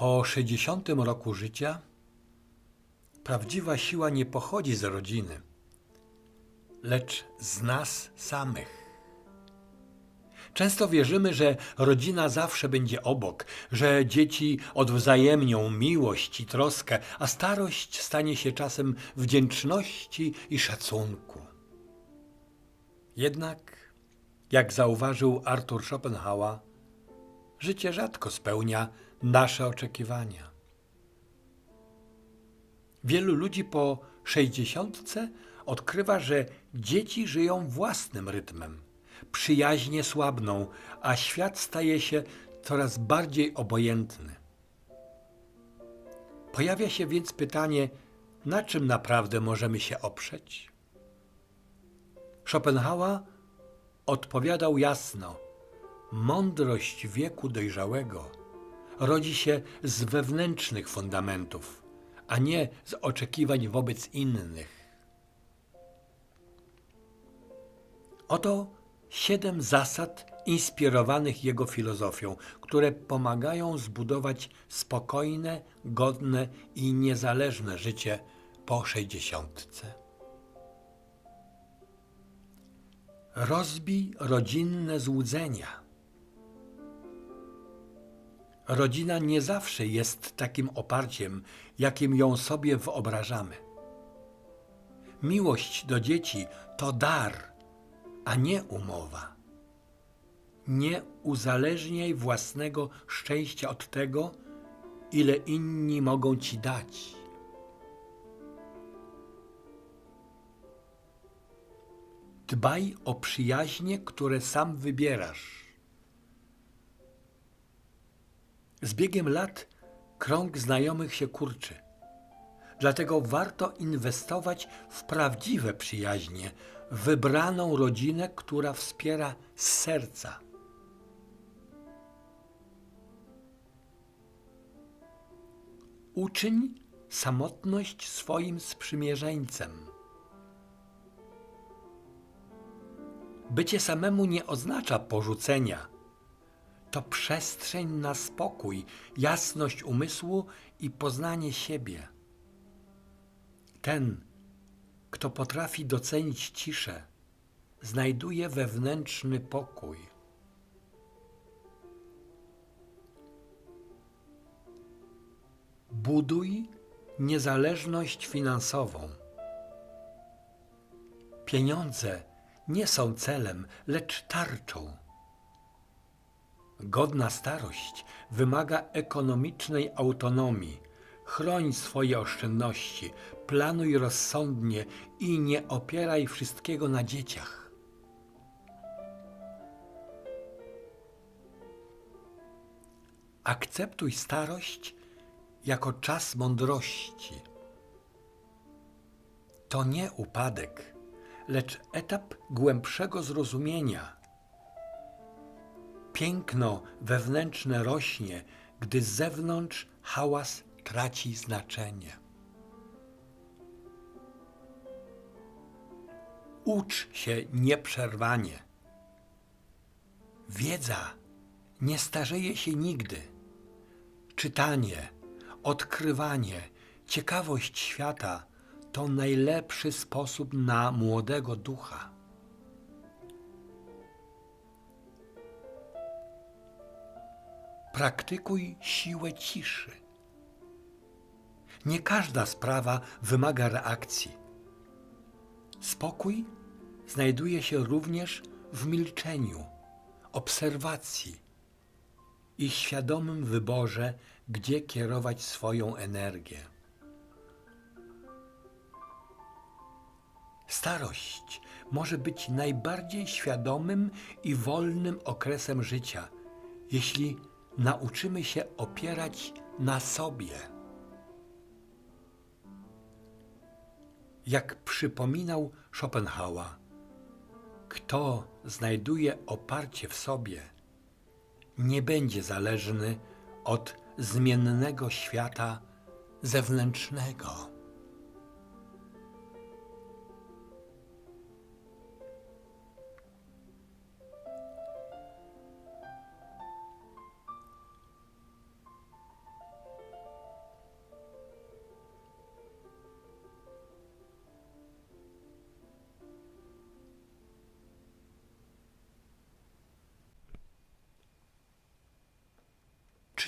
Po 60 roku życia prawdziwa siła nie pochodzi z rodziny, lecz z nas samych. Często wierzymy, że rodzina zawsze będzie obok, że dzieci odwzajemnią miłość i troskę, a starość stanie się czasem wdzięczności i szacunku. Jednak, jak zauważył Arthur Schopenhauer, życie rzadko spełnia nasze oczekiwania. Wielu ludzi po sześćdziesiątce odkrywa, że dzieci żyją własnym rytmem. Przyjaźnie słabną, a świat staje się coraz bardziej obojętny. Pojawia się więc pytanie, na czym naprawdę możemy się oprzeć? Schopenhauer odpowiadał jasno: Mądrość wieku dojrzałego rodzi się z wewnętrznych fundamentów, a nie z oczekiwań wobec innych. Oto siedem zasad inspirowanych jego filozofią, które pomagają zbudować spokojne, godne i niezależne życie po sześćdziesiątce. Rozbij rodzinne złudzenia. Rodzina nie zawsze jest takim oparciem, jakim ją sobie wyobrażamy. Miłość do dzieci to dar, a nie umowa. Nie uzależniaj własnego szczęścia od tego, ile inni mogą ci dać. Dbaj o przyjaźnie, które sam wybierasz. Z biegiem lat krąg znajomych się kurczy. Dlatego warto inwestować w prawdziwe przyjaźnie, wybraną rodzinę, która wspiera z serca. Uczyń samotność swoim sprzymierzeńcem. Bycie samemu nie oznacza porzucenia. To przestrzeń na spokój, jasność umysłu i poznanie siebie. Ten, kto potrafi docenić ciszę, znajduje wewnętrzny pokój. Buduj niezależność finansową. Pieniądze nie są celem, lecz tarczą. Godna starość wymaga ekonomicznej autonomii. Chroń swoje oszczędności, planuj rozsądnie i nie opieraj wszystkiego na dzieciach. Akceptuj starość jako czas mądrości. To nie upadek, lecz etap głębszego zrozumienia. Piękno wewnętrzne rośnie, gdy z zewnątrz hałas traci znaczenie. Ucz się nieprzerwanie. Wiedza nie starzeje się nigdy. Czytanie, odkrywanie, ciekawość świata to najlepszy sposób na młodego ducha. Praktykuj siłę ciszy. Nie każda sprawa wymaga reakcji. Spokój znajduje się również w milczeniu, obserwacji i świadomym wyborze, gdzie kierować swoją energię. Starość może być najbardziej świadomym i wolnym okresem życia, jeśli nauczymy się opierać na sobie. Jak przypominał Schopenhauer, kto znajduje oparcie w sobie, nie będzie zależny od zmiennego świata zewnętrznego.